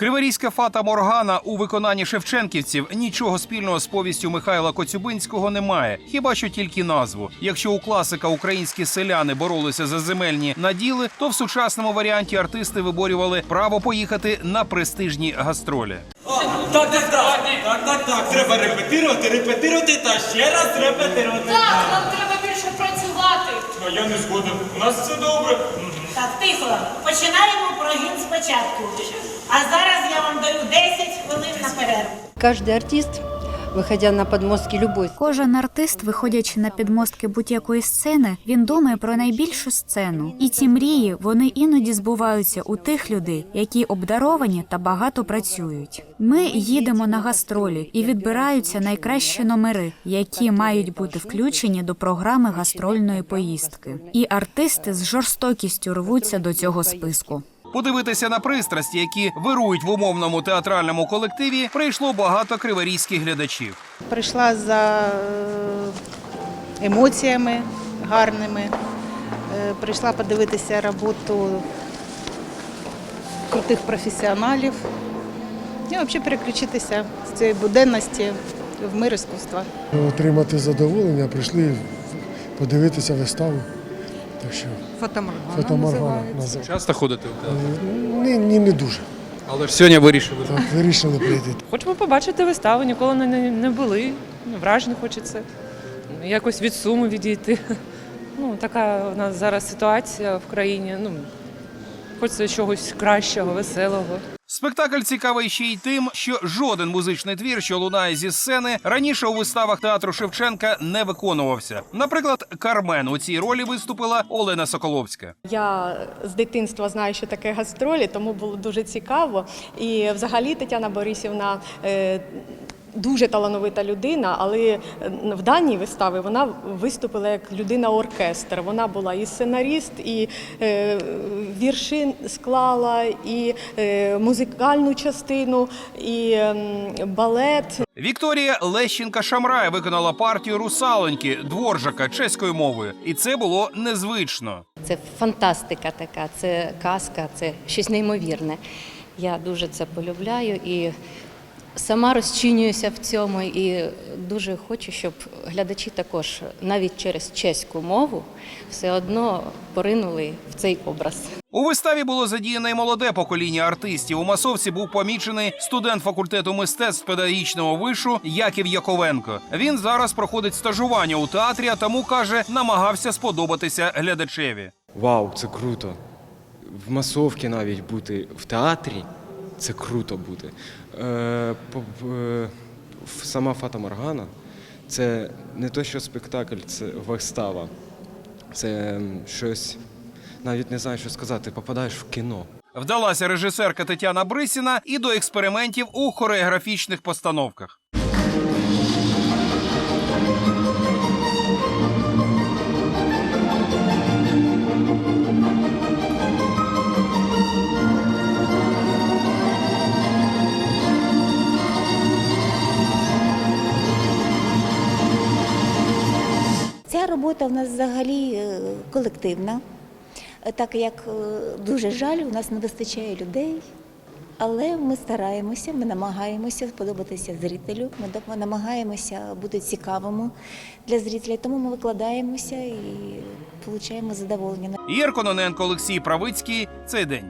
Криворізька фата Моргана у виконанні шевченківців нічого спільного з повістю Михайла Коцюбинського немає, хіба що тільки назву. Якщо у класика українські селяни боролися за земельні наділи, то в сучасному варіанті артисти виборювали право поїхати на престижні гастролі. Так, так, так, так, так, так. Треба репетирувати, репетирувати та ще раз репетирувати. Так, нам треба більше працювати. А я не згоден. У нас все добре. Так, тихо. Починаємо прогін спочатку. А зараз вам 10 хвилин на перерву. Каждый артист, выходя на подмостки любой Кожен артист, виходячи на підмостки будь-якої сцени, він думає про найбільшу сцену. І ці мрії вони іноді збуваються у тих людей, які обдаровані та багато працюють. Ми їдемо на гастролі і відбираються найкращі номери, які мають бути включені до програми гастрольної поїздки. І артисти з жорстокістю рвуться до цього списку. Подивитися на пристрасті, які вирують в умовному театральному колективі, прийшло багато криворізьких глядачів. Прийшла за е, емоціями гарними. Е, Прийшла подивитися роботу крутих професіоналів. І взагалі переключитися з цієї буденності в мир іскусства. отримати задоволення, прийшли подивитися виставу. Так що фотоморгана називається. Часто ходите в театр? Ні, ні, не дуже. Але ж сьогодні вирішили. Так, вирішили прийти. Хочемо побачити виставу, ніколи не, не, не були. Ну, Вражень хочеться. Ну, Якось від суму відійти. Ну, така у нас зараз ситуація в країні. Ну, хочеться чогось кращого, веселого. Спектакль цікавий ще й тим, що жоден музичний твір, що лунає зі сцени, раніше у виставах театру Шевченка не виконувався. Наприклад, Кармен у цій ролі виступила Олена Соколовська. Я з дитинства знаю, що таке гастролі, тому було дуже цікаво. І взагалі Тетяна Борисівна. е, Дуже талановита людина, але е, в даній виставі вона виступила як людина-оркестр. Вона була і сценаріст, і е, вірші склала, і е, музикальну частину, і ем, балет. Вікторія Лещенка Шамрай виконала партію русалоньки дворжака чеською мовою, і це було незвично. Це фантастика така, це казка, це щось неймовірне. Я дуже це полюбляю і сама розчинююся в цьому. І дуже хочу, щоб глядачі також навіть через чеську мову все одно поринули в цей образ. У виставі було задіяно й молоде покоління артистів. У масовці був помічений студент факультету мистецтв педагогічного вишу Яків Яковенко. Він зараз проходить стажування у театрі, а тому каже, намагався сподобатися глядачеві. Вау, це круто. В масовці навіть бути в театрі це круто бути. Е, е, сама Фата Моргана це не то, що спектакль, це вистава. Це щось, навіть не знаю, що сказати, попадаєш в кіно. Вдалася режисерка Тетяна Брисіна і до експериментів у хореографічних постановках. Робота в нас взагалі е, колективна, Е, так як е, дуже жаль, у нас не вистачає людей. Але ми стараємося, ми намагаємося сподобатися зрителю, ми намагаємося бути цікавими для зрителя, тому ми викладаємося і отримуємо задоволення. Ігор Кононенко, Олексій Правицький. Цей день.